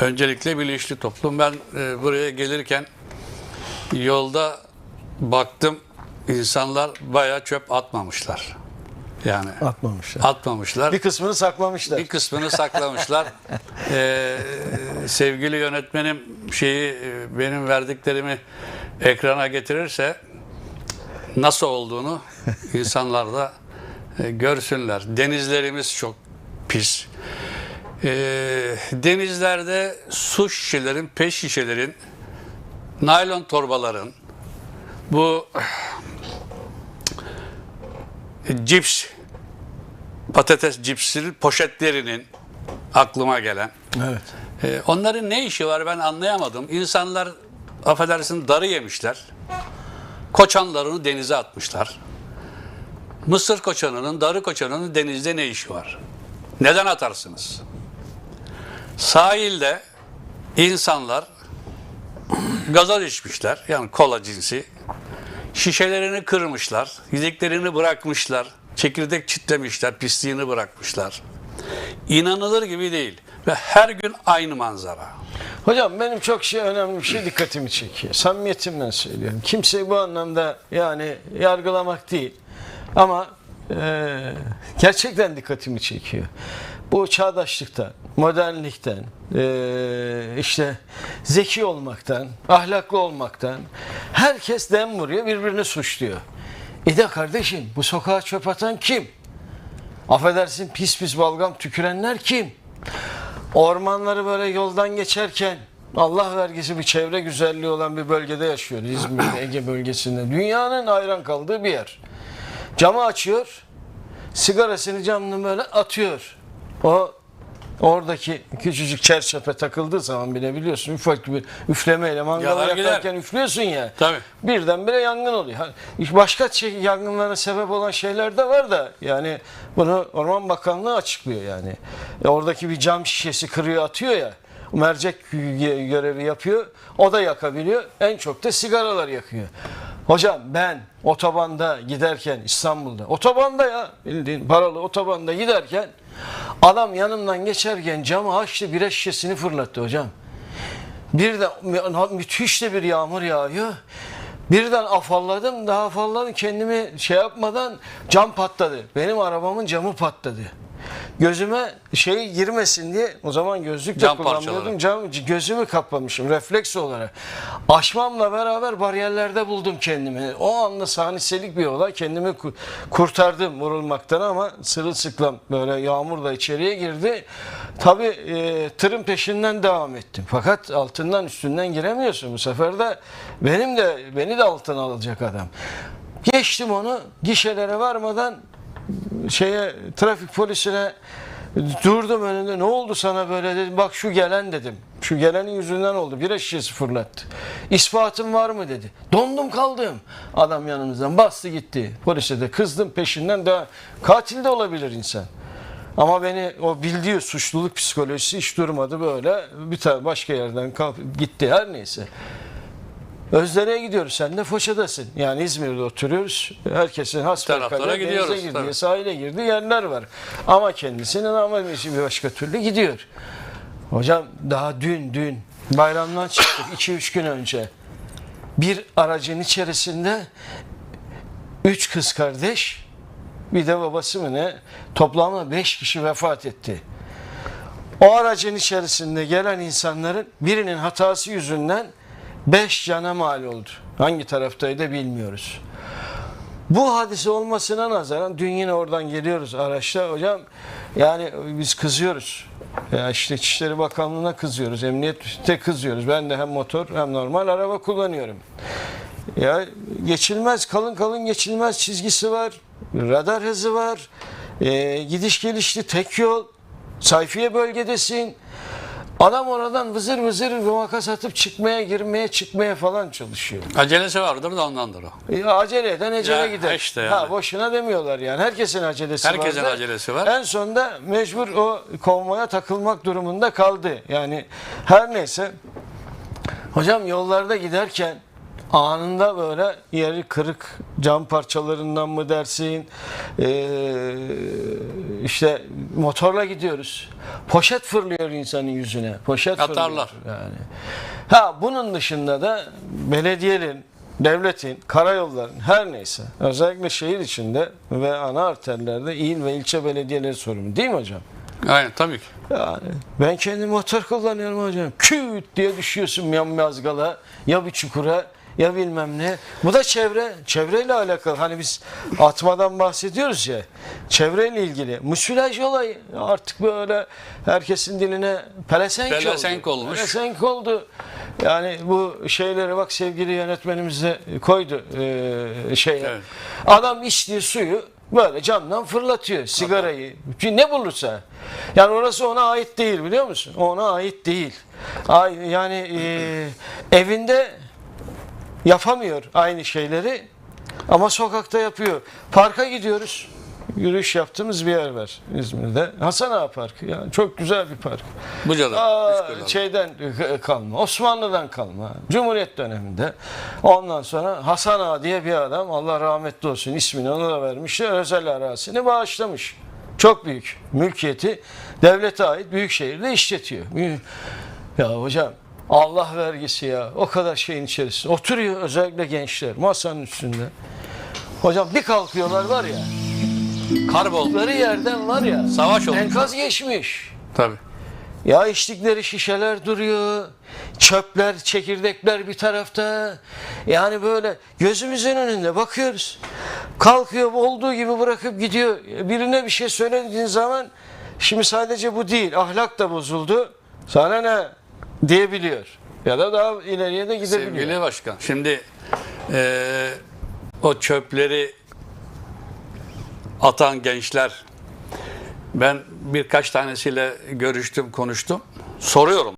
Öncelikle bilinçli toplum. Ben e, buraya gelirken yolda baktım insanlar bayağı çöp atmamışlar. Yani Atmamışlar. atmamışlar. Bir kısmını saklamışlar. Bir kısmını saklamışlar. Ee, sevgili yönetmenim şeyi e, benim verdiklerimi ekrana getirirse nasıl olduğunu insanlar da e, görsünler. Denizlerimiz çok pis. Ee, denizlerde su şişelerin, peş şişelerin, naylon torbaların, bu cips patates cipsinin poşetlerinin aklıma gelen. Evet. e, onların ne işi var ben anlayamadım. İnsanlar affedersin darı yemişler. Koçanlarını denize atmışlar. Mısır koçanının, darı koçanının denizde ne işi var? Neden atarsınız? Sahilde insanlar gazoz içmişler. Yani kola cinsi. Şişelerini kırmışlar. Yedeklerini bırakmışlar. Çekirdek çitlemişler. Pisliğini bırakmışlar. İnanılır gibi değil. Ve her gün aynı manzara. Hocam benim çok şey önemli bir şey dikkatimi çekiyor. Samimiyetimden söylüyorum. Kimseyi bu anlamda yani yargılamak değil. Ama e, gerçekten dikkatimi çekiyor. Bu çağdaşlıktan, modernlikten, e, işte zeki olmaktan, ahlaklı olmaktan herkes dem vuruyor, birbirini suçluyor. İyi de kardeşim bu sokağa çöp atan kim? Affedersin pis pis balgam tükürenler kim? Ormanları böyle yoldan geçerken Allah vergisi bir çevre güzelliği olan bir bölgede yaşıyoruz İzmir'de, Ege bölgesinde. Dünyanın hayran kaldığı bir yer. Camı açıyor, sigarasını camını böyle atıyor. O oradaki küçücük çerçepe takıldığı zaman bile biliyorsun ufak bir üflemeyle mangalı Yanar gider. yakarken üflüyorsun ya. Tabii. Birdenbire yangın oluyor. Ha, Başka şey, yangınlara sebep olan şeyler de var da yani bunu Orman Bakanlığı açıklıyor yani. E, oradaki bir cam şişesi kırıyor atıyor ya. Mercek gö- görevi yapıyor. O da yakabiliyor. En çok da sigaralar yakıyor. Hocam ben otobanda giderken İstanbul'da otobanda ya bildiğin paralı otobanda giderken adam yanımdan geçerken camı açtı bira şişesini fırlattı hocam. Birden mü- müthiş de bir yağmur yağıyor. Birden afalladım, daha afalladım kendimi şey yapmadan cam patladı. Benim arabamın camı patladı. Gözüme şey girmesin diye o zaman gözlük de Cam kullanmıyordum. Cam, gözümü kapamışım refleks olarak. Aşmamla beraber bariyerlerde buldum kendimi. O anda saniselik bir olay. Kendimi ku- kurtardım vurulmaktan ama sırılsıklam böyle yağmurla içeriye girdi. Tabii e, tırın peşinden devam ettim. Fakat altından üstünden giremiyorsun. Bu sefer de benim de beni de altına alacak adam. Geçtim onu gişelere varmadan şeye trafik polisine durdum önünde ne oldu sana böyle? dedim. Bak şu gelen dedim. Şu gelenin yüzünden oldu. Bira şişesi fırlattı ispatın var mı? dedi. Dondum kaldım. Adam yanımızdan bastı gitti. Polise de kızdım peşinden. Daha katil de olabilir insan. Ama beni o bildiği suçluluk psikolojisi hiç durmadı. Böyle bir tane başka yerden kalk- gitti. Her neyse Özdere'ye gidiyoruz. Sen de Foça'dasın. Yani İzmir'de oturuyoruz. Herkesin hasbelkader denize girdiği, tabii. sahile girdiği yerler var. Ama kendisinin ama bir başka türlü gidiyor. Hocam daha dün dün bayramdan çıktık 2-3 gün önce. Bir aracın içerisinde üç kız kardeş bir de babası mı ne toplamda 5 kişi vefat etti. O aracın içerisinde gelen insanların birinin hatası yüzünden 5 cana mal oldu. Hangi taraftaydı bilmiyoruz. Bu hadise olmasına nazaran dün yine oradan geliyoruz araçta hocam yani biz kızıyoruz. Ya işte İçişleri Bakanlığı'na kızıyoruz, emniyete kızıyoruz. Ben de hem motor hem normal araba kullanıyorum. Ya geçilmez, kalın kalın geçilmez çizgisi var. Radar hızı var. Ee, gidiş gelişli tek yol. Sayfiye bölgedesin. Adam oradan vızır vızır makas atıp çıkmaya, girmeye, çıkmaya falan çalışıyor. Acelesi vardır da ondandır o. E, acele eden ecele Ya, gider. işte yani. Ha boşuna demiyorlar yani. Herkesin acelesi var. Herkesin acelesi var. En sonunda mecbur o konvoya takılmak durumunda kaldı. Yani her neyse hocam yollarda giderken anında böyle yeri kırık cam parçalarından mı dersin ee, işte motorla gidiyoruz poşet fırlıyor insanın yüzüne poşet Atarlar. fırlıyor yani ha bunun dışında da belediyelerin devletin, karayolların her neyse özellikle şehir içinde ve ana arterlerde il ve ilçe belediyeleri sorumlu değil mi hocam? Aynen tabii ki. Yani ben kendi motor kullanıyorum hocam. Küt diye düşüyorsun ya mazgala ya bir çukura ya bilmem ne. Bu da çevre. Çevreyle alakalı. Hani biz atmadan bahsediyoruz ya. Çevreyle ilgili. Musilaj olayı artık böyle herkesin diline pelesenk, Pelesenk oldu. olmuş. Pelesenk oldu. Yani bu şeyleri bak sevgili yönetmenimiz de koydu e, şeye. Evet. Adam içtiği suyu böyle camdan fırlatıyor sigarayı. Ne bulursa. Yani orası ona ait değil biliyor musun? Ona ait değil. Ay- Yani e, evinde yapamıyor aynı şeyleri ama sokakta yapıyor. Parka gidiyoruz. Yürüyüş yaptığımız bir yer var İzmir'de. Hasan Ağa Parkı. Yani çok güzel bir park. Buca'da. Aa, şeyden kalma, Osmanlı'dan kalma, Cumhuriyet döneminde. Ondan sonra Hasan Ağa diye bir adam, Allah rahmetli olsun ismini ona da vermişler, özel arazisini bağışlamış. Çok büyük mülkiyeti devlete ait büyük şehirde işletiyor. Ya hocam Allah vergisi ya o kadar şeyin içerisinde. Oturuyor özellikle gençler masanın üstünde. Hocam bir kalkıyorlar var ya, Karbol. kalktıkları yerden var ya, Savaş olmuş. enkaz geçmiş. Tabii. Ya içtikleri şişeler duruyor. Çöpler, çekirdekler bir tarafta. Yani böyle gözümüzün önünde bakıyoruz. Kalkıyor olduğu gibi bırakıp gidiyor. Birine bir şey söylediğin zaman şimdi sadece bu değil. Ahlak da bozuldu. Sana ne diyebiliyor. Ya da daha ileriye de gidebiliyor. Sevgili başkan. Şimdi eee, o çöpleri atan gençler ben birkaç tanesiyle görüştüm, konuştum. Soruyorum.